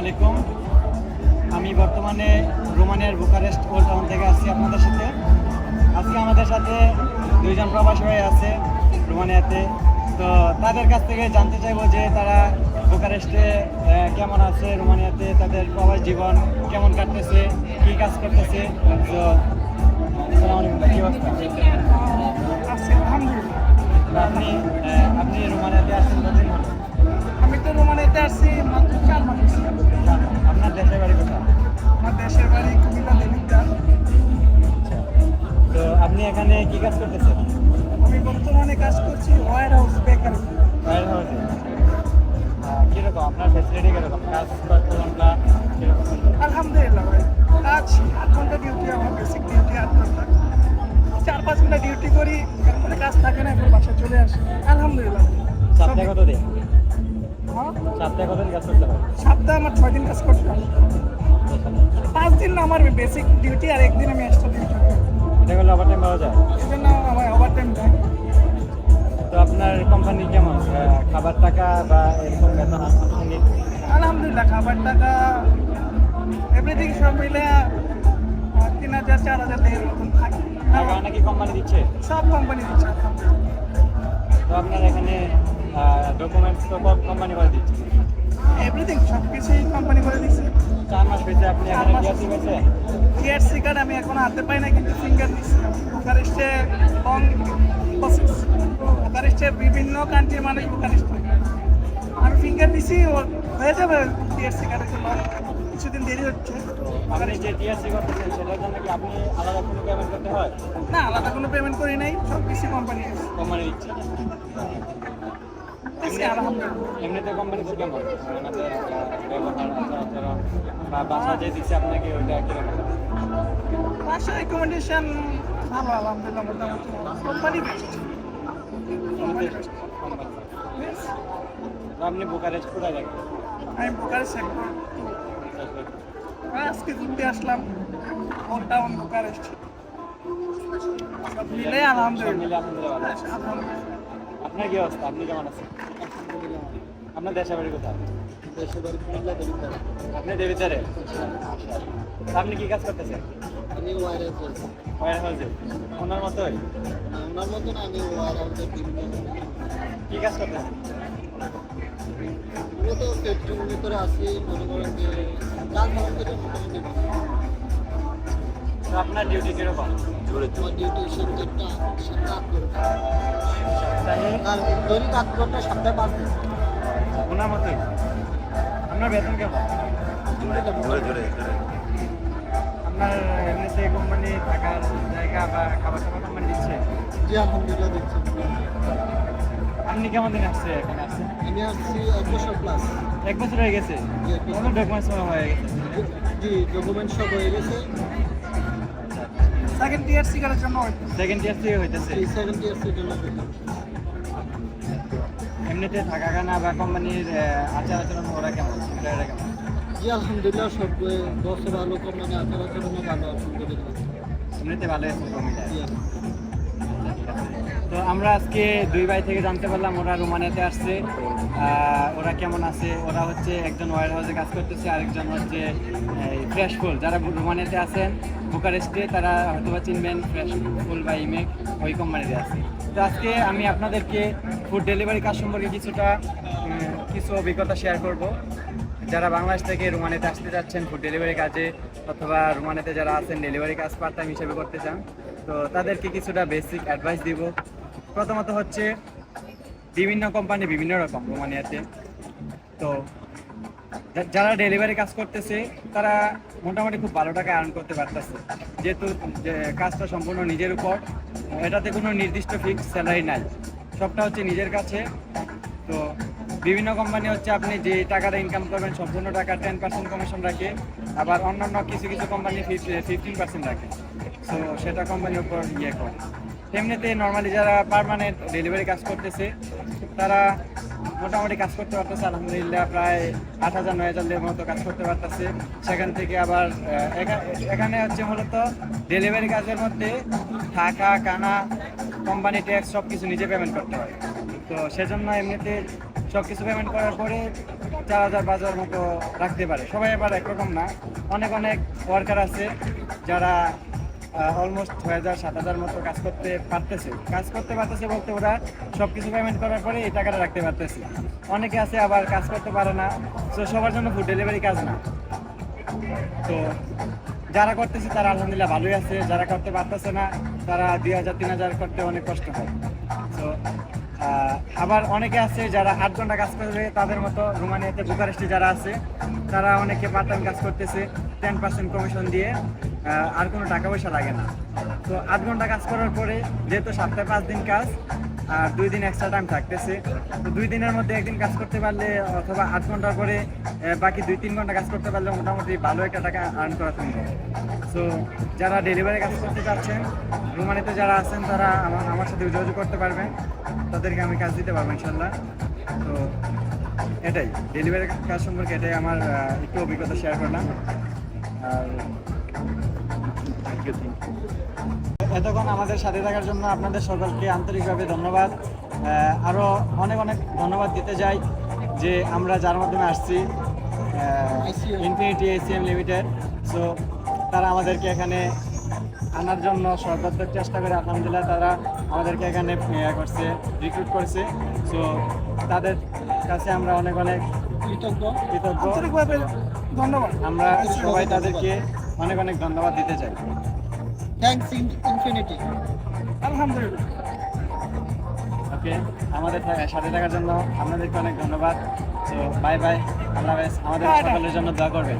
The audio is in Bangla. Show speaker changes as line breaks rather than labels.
আলাইকুম। আমি বর্তমানে রোমানিয়ার বুকারেস্ট ওল্ড টাউন থেকে আসছি আপনাদের সাথে। আজকে আমাদের সাথে দুইজন প্রবাসী ভাই আছে রোমানিয়াতে। তো তাদের কাছ থেকে জানতে চাইব যে তারা বুকারেস্টে কেমন আছে রোমানিয়াতে তাদের প্রবাস জীবন কেমন কাটতেছে কী কাজ করতেছে। তো আপনি আপনি রোমানিয়াতে আসছেন
আসছি মাত্র চার মাস হয়েছে।
আপনার দেশের বাড়ি কোথায়?
আমার দেশের বাড়ি কুমিল্লা দেবিদ্যা
আচ্ছা তো আপনি এখানে কি কাজ করতেছেন?
আমি বর্তমানে কাজ করছি ওয়ার হাউস বেকারি
ফায়ার হাউসে কীরকম? আপনার ফেসিলিটি কীরকম? কাজ ঘণ্টা
আলহামদুলিল্লাহ ভাই কাজ আট ঘণ্টা ডিউটি আমার বেসিক ডিউটি আট ঘণ্টা। চার পাঁচ ঘণ্টা ডিউটি করি তারপরে কাজ থাকে না এরপর বাসায় চলে আসি। আলহামদুলিল্লাহ।
সপ্তাহে কত দিন? সপ্তাহে কত দিন কাজ করতে হয়?
সপ্তাহে আমার ছয় দিন কাজ করতে হয়। পাঁচ দিন আমার বেসিক ডিউটি আর একদিন আমি এক্সট্রা ডিউটি
এটা করলে ওভার টাইম পাওয়া যায়?
সেজন্য আমার ওভার টাইম দেয়
তো আপনার কোম্পানি কেমন? খাবার টাকা বা এরকম বেতন
আলহামদুলিল্লাহ খাবার টাকা এভরিথিং সব মিলে তিন হাজার চার হাজার টাকার মতন থাকে।
নাকি কোম্পানি দিচ্ছে?
সব কোম্পানি দিচ্ছে।
তো আপনার এখানে ডকুমেন্টস তো কোম্পানি করে দিচ্ছে।
এভরিথিং সব কিছুই কোম্পানি করে দিচ্ছে।
চার মাস পেয়েছে আপনি এখানে। টিআরসি পেয়েছে
টিআরসি কার্ড আমি এখনও হাতে পাই না কিন্তু ফিঙ্গার দিচ্ছি বুকারেস্টে লং প্রসেস বুকারেস্টে বিভিন্ন কান্ট্রির মানুষ বুকারেস্ট আমি ফিঙ্গার দিছি হয়ে যাবে টিআরসি কার্ডের জন্য। কিছুদিন দেরি হচ্ছে।
আপনি যে টিআরসি করতেছেন সেটার জন্য কি আপনি আলাদা কোনো পেমেন্ট করতে হয়?
না আলাদা কোনো পেমেন্ট করি নাই সব কিছু কোম্পানি
কোম্পানি দিচ্ছে এমনিতে কোম্পানি কেমন? ব্যবহার আচার বা বাসা যে দিচ্ছে আপনাকে ওইটা কীরকম?
বাসা রেকমেন্ডেশন ভালো আলহামদুলিল্লাহ মোটামুটি। কোম্পানি
আপনি বুকারেস্ট কোথায় থাকেন?
আমি বুকারেস্ট সেক্টর আজকে ঘুরতে আসলাম। ওল্ড টাউন বুকারেস্ট সব মিলে আলহামদুলিল্লাহ।
মিলে আলহামদুলিল্লাহ।
আলহামদুলিল্লাহ।
আপনার কি অবস্থা? আপনি কেমন আছেন? আপনার দেশের বাড়ি কোথায়?
দেশের বাড়ি কুমিল্লা দেবিদ্যা
আপনি দেবিদারে আপনি কি কাজ করতেছেন?
আমি ওয়ার হাউস
ওয়ার হাউসে ওনার মতোই?
ওনার মতন আমি ওয়ার
কি কাজ করতেছেন?
পুরো তো ফ্যাক্টরির ভিতরে আছি মনে করেন যে কাজ আমার থেকে মোটামুটি ভালো।
আপনার ডিউটি কীরকম?
আমার ডিউটি সাতটা সাতটা আট ঘণ্টা
সপ্তাহে
দৈনিক আট ঘণ্টা সপ্তাহে পাঁচ দিন
ওনার মতোই? আপনার বেতন কেমন?
জোরে জোরে
আপনার এমনিতে কোম্পানি থাকার জায়গা বা খাবার টাবার কোম্পানি দিচ্ছে?
জি আলহামদুলিল্লাহ দেখছি
আপনি কেমন দিন আসছে এখানে আসছে
আমি আসছি এক বছর প্লাস
এক বছর হয়ে গেছে ডকুমেন্টস হয়ে গেছে?
জি ডকুমেন্ট সব হয়ে গেছে।
সেকেন্ড টিআরসি কার্ডের জন্য
সেকেন্ড ইয়ার থেকে হইতেছে।
ইয়ার্সের জন্য
এমনিতে থাকা খানা বা কোম্পানির আচার আচরণ ওরা কেমন? এরা কেমন?
জি আলহামদুলিল্লাহ সব বছর ভালো মানে আচার আচরণও ভালো আলহামদুলিল্লাহ।
এমনিতে ভালো আছে তো আমরা আজকে দুই ভাই থেকে জানতে পারলাম ওরা রোমানিয়াতে আসছে। ওরা কেমন আছে? ওরা হচ্ছে একজন ওয়ার হাউসে কাজ করতেছে, আরেকজন হচ্ছে ফ্রেশ ফুল যারা রোমানিয়াতে আছেন, বুকারেস্টে, তারা হয়তো বা চিনবেন ফ্রেশ ফুল বা ইমেক ওই কোম্পানিতে আছে। তো আজকে আমি আপনাদেরকে ফুড ডেলিভারি কাজ সম্পর্কে কিছুটা কিছু অভিজ্ঞতা শেয়ার করব। যারা বাংলাদেশ থেকে রোমানিয়াতে আসতে যাচ্ছেন ফুড ডেলিভারি কাজে, অথবা রোমানিয়াতে যারা আছেন ডেলিভারি কাজ পার্ট টাইম হিসেবে করতে চান, তো তাদেরকে কিছুটা বেসিক অ্যাডভাইস দিব। প্রথমত হচ্ছে বিভিন্ন কোম্পানি বিভিন্ন রকম রোমানিয়াতে তো যারা ডেলিভারি কাজ করতেছে, তারা মোটামুটি খুব ভালো টাকা আর্ন করতে পারতেছে। যেহেতু কাজটা সম্পূর্ণ নিজের উপর, এটাতে কোনো নির্দিষ্ট ফিক্স স্যালারি নাই। সবটা হচ্ছে নিজের কাছে। তো বিভিন্ন কোম্পানি হচ্ছে আপনি যে টাকাটা ইনকাম করবেন, সম্পূর্ণ টাকা টেন পার্সেন্ট কমিশন রাখে, আবার অন্যান্য কিছু কিছু কোম্পানি ফিফটিন পার্সেন্ট রাখে। তো সেটা কোম্পানির উপর ইয়ে করে। এমনিতে নর্মালি যারা পারমানেন্ট ডেলিভারি কাজ করতেছে, তারা মোটামুটি কাজ করতে পারতেছে, আলহামদুলিল্লাহ, প্রায় আট হাজার, নয় হাজার মতো কাজ করতে পারতেছে। সেখান থেকে আবার এখানে হচ্ছে মূলত ডেলিভারি কাজের মধ্যে থাকা, কানা কোম্পানি ট্যাক্স সব কিছু নিজে পেমেন্ট করতে হয়। তো সেজন্য এমনিতে সব কিছু পেমেন্ট করার পরে চার হাজার হাজার মতো রাখতে পারে। সবাই আবার একরকম না। অনেক অনেক ওয়ার্কার আছে যারা অলমোস্ট ছয় হাজার, সাত হাজার মতো কাজ করতে পারতেছে। কাজ করতে পারতেছে বলতে ওরা সব কিছু পেমেন্ট করার পরে এই টাকাটা রাখতে পারতেছে। অনেকে আছে আবার কাজ করতে পারে না, তো সবার জন্য ফুড ডেলিভারি কাজ না। তো যারা করতেছে তারা আলহামদুলিল্লাহ ভালোই আছে, যারা করতে পারতেছে না, তারা দুই হাজার, তিন হাজার করতে অনেক কষ্ট হয়। তো আবার অনেকে আছে যারা আট ঘণ্টা কাজ করবে, তাদের মতো রোমানিয়াতে বুকারেস্টে যারা আছে তারা অনেকে পার্ট টাইম কাজ করতেছে টেন পার্সেন্ট কমিশন দিয়ে আর কোনো টাকা পয়সা লাগে না। তো আধ ঘণ্টা কাজ করার পরে যেহেতু সপ্তাহে পাঁচ দিন কাজ আর দুই দিন এক্সট্রা টাইম থাকতেছে তো দুই দিনের মধ্যে একদিন কাজ করতে পারলে অথবা আট ঘণ্টার পরে আহ, বাকি দুই তিন ঘণ্টা কাজ করতে পারলে মোটামুটি ভালো একটা টাকা আর্ন করা সম্ভব। সো যারা ডেলিভারি কাজ করতে চাচ্ছেন রুমানিতে যারা আছেন তারা আমার আমার সাথে যোগাযোগ করতে পারবেন। তাদেরকে আমি কাজ দিতে পারব ইনশাল্লাহ তো এটাই ডেলিভারি কাজ সম্পর্কে এটাই আমার একটু অভিজ্ঞতা শেয়ার করলাম আর এতক্ষণ আমাদের সাথে থাকার জন্য আপনাদের সকলকে আন্তরিকভাবে ধন্যবাদ। আরও অনেক অনেক ধন্যবাদ দিতে যাই যে আমরা যার মাধ্যমে আসছি ইনফিনিটি এসিএম লিমিটেড সো তারা আমাদেরকে এখানে আনার জন্য সর্বাত্মক চেষ্টা করে, আলহামদুলিল্লাহ তারা আমাদেরকে এখানে করছে রিক্রুট করছে। সো তাদের কাছে আমরা অনেক অনেক
কৃতজ্ঞ।
কৃতজ্ঞ।
আন্তরিকভাবে ধন্যবাদ।
আমরা সবাই তাদেরকে অনেক অনেক ধন্যবাদ দিতে চাই।
থ্যাংকস ইনফিনিটি
আলহামদুলিল্লাহ।
ওকে আমাদের সাথে থাকার জন্য আপনাদেরকে অনেক ধন্যবাদ। তো বাই বাই আল্লাহ হাফেজ। আমাদের. সকলের জন্য দোয়া করবেন।